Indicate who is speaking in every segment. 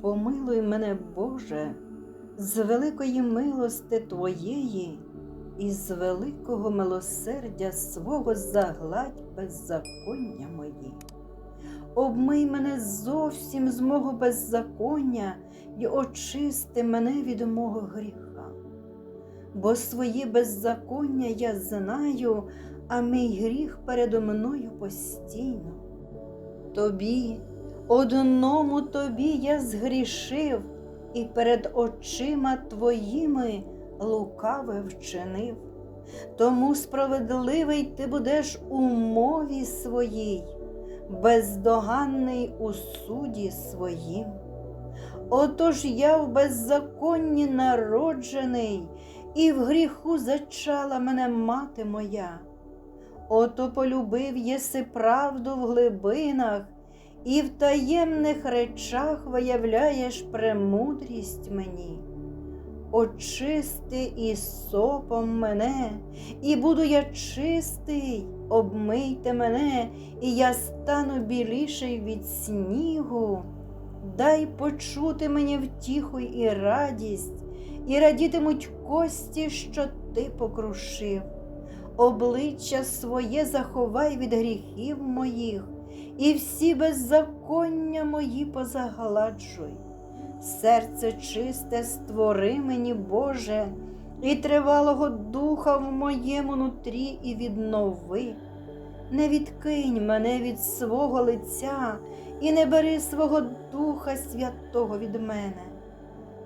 Speaker 1: Помилуй мене, Боже, з великої милости Твоєї і з великого милосердя свого загладь беззаконня мої. Обмий мене зовсім з мого беззаконня і очисти мене від мого гріха. Бо свої беззаконня я знаю, а мій гріх передо мною постійно. Тобі, одному тобі я згрішив, і перед очима твоїми лукаве вчинив. Тому справедливий ти будеш у мові своїй, бездоганний у суді своїм. Отож я в беззаконні народжений, і в гріху зачала мене мати моя. Ото полюбив єси правду в глибинах, і в таємних речах виявляєш премудрість мені. Очисти і сопом мене, і буду я чистий, обмийте мене, і я стану біліший від снігу. Дай почути мені втіху і радість, і радітимуть кості, що ти покрушив. Обличчя своє заховай від гріхів моїх, і всі беззаконня мої позагладжуй. Серце чисте створи мені, Боже, і тривалого духа в моєму нутрі і віднови. Не відкинь мене від свого лиця і не бери свого Духа Святого від мене.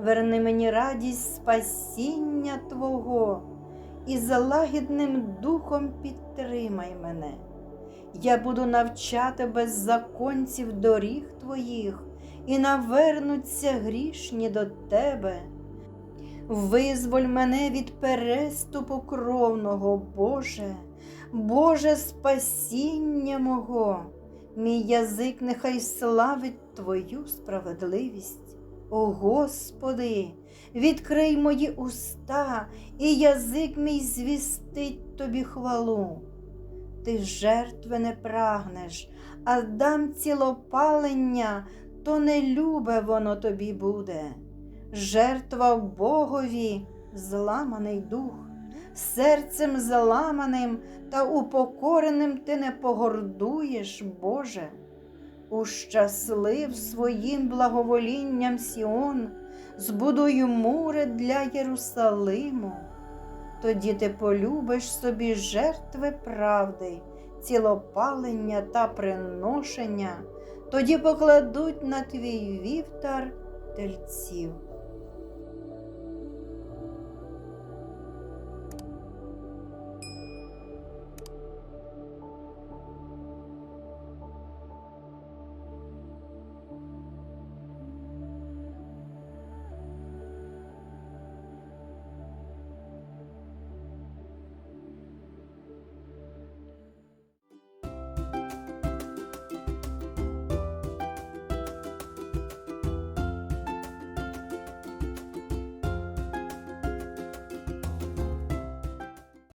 Speaker 1: Верни мені радість спасіння Твого і залагідним духом підтримай мене. Я буду навчати беззаконців доріг Твоїх і навернуться грішні до Тебе. Визволь мене від переступу кровного, Боже, Боже спасіння мого, мій язик нехай славить Твою справедливість. О Господи, відкрий мої уста, і язик мій звістить Тобі хвалу. Ти жертви не прагнеш, а дам цілопалення, то не любе воно тобі буде. Жертва Богові зламаний дух, серцем зламаним та упокореним ти не погордуєш, Боже. Ущаслив своїм благоволінням Сіон, збудуй мури для Єрусалиму. Тоді ти полюбиш собі жертви правди, цілопалення та приношення, тоді покладуть на твій вівтар тельців.